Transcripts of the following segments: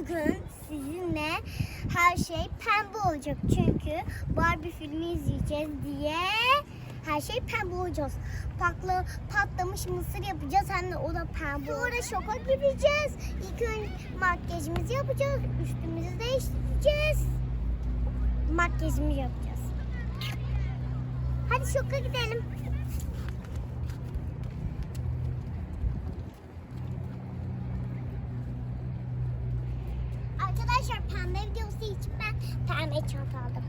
bugün sizinle her şey pembe olacak. Çünkü Barbie filmi izleyeceğiz diye her şey pembe olacağız. Patla, patlamış mısır yapacağız hem de o da pembe. Sonra şoka gireceğiz. İlk önce makyajımızı yapacağız. Üstümüzü değiştireceğiz. Makyajımızı yapacağız. Hadi şoka gidelim. Arkadaşlar pembe videosu için ben pembe çanta aldım.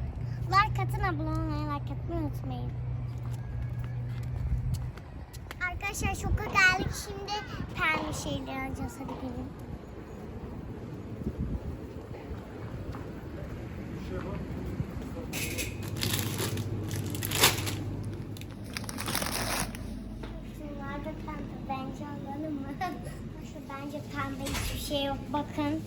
Like atın abone like atmayı unutmayın. Arkadaşlar şoka geldik şimdi pembe şeyler alacağız hadi gelin. Pembe bence alalım mı? Şu bence pembe hiçbir şey yok bakın.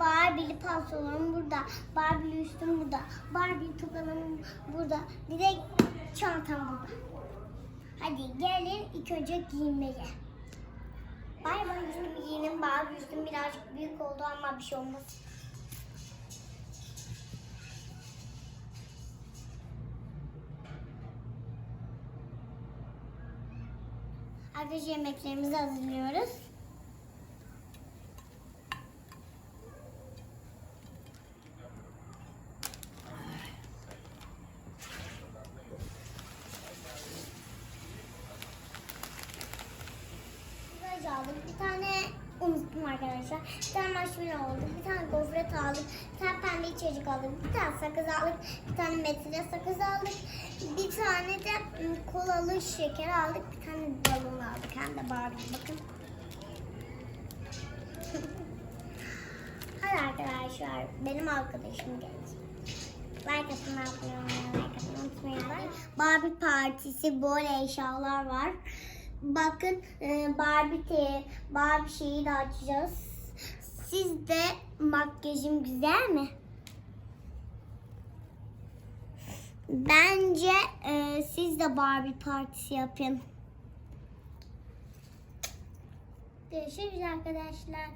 Barbie'li pantolonum burada. Barbie'li üstüm burada. Barbie'li tokanım burada. Bir de çantam burada. Hadi gelin ilk önce giyinmeye. Bay bay üstümü giyinin. Barbie üstüm birazcık büyük oldu ama bir şey olmaz. Arkadaşlar yemeklerimizi hazırlıyoruz. Aldım. Bir tane unuttum arkadaşlar. Bir tane marshmallow aldım. Bir tane gofret aldım. Bir tane pembe içecek aldım. Bir tane sakız aldık. Bir tane metre sakız aldık. Bir tane de ım, kolalı şeker aldık. Bir tane balon aldık. Hem de Barbie. Bakın. Hadi arkadaşlar. Benim arkadaşım gelecek. Like atın olmayı, like atın unutmayın. Barbie partisi böyle eşyalar var. Bakın e, Barbie te, Barbie şeyi de açacağız. Siz de makyajım güzel mi? Bence e, siz de Barbie partisi yapın. Görüşürüz arkadaşlar.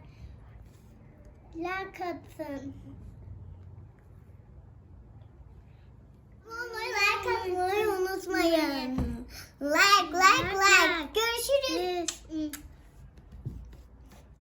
Like atın. Like atmayı unutmayın.